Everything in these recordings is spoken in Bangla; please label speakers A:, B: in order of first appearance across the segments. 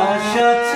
A: আশা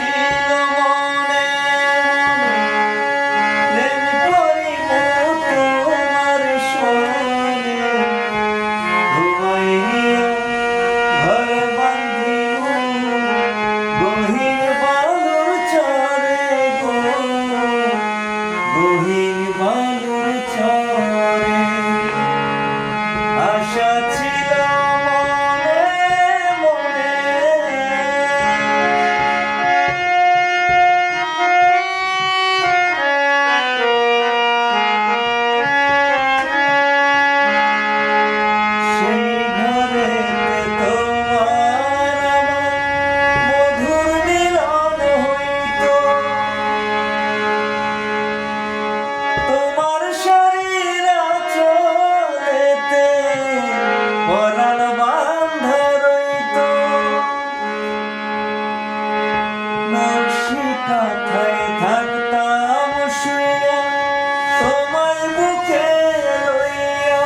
A: নকশি কাথায় থাকতাম শুয়া তোমায় বুকে লইয়া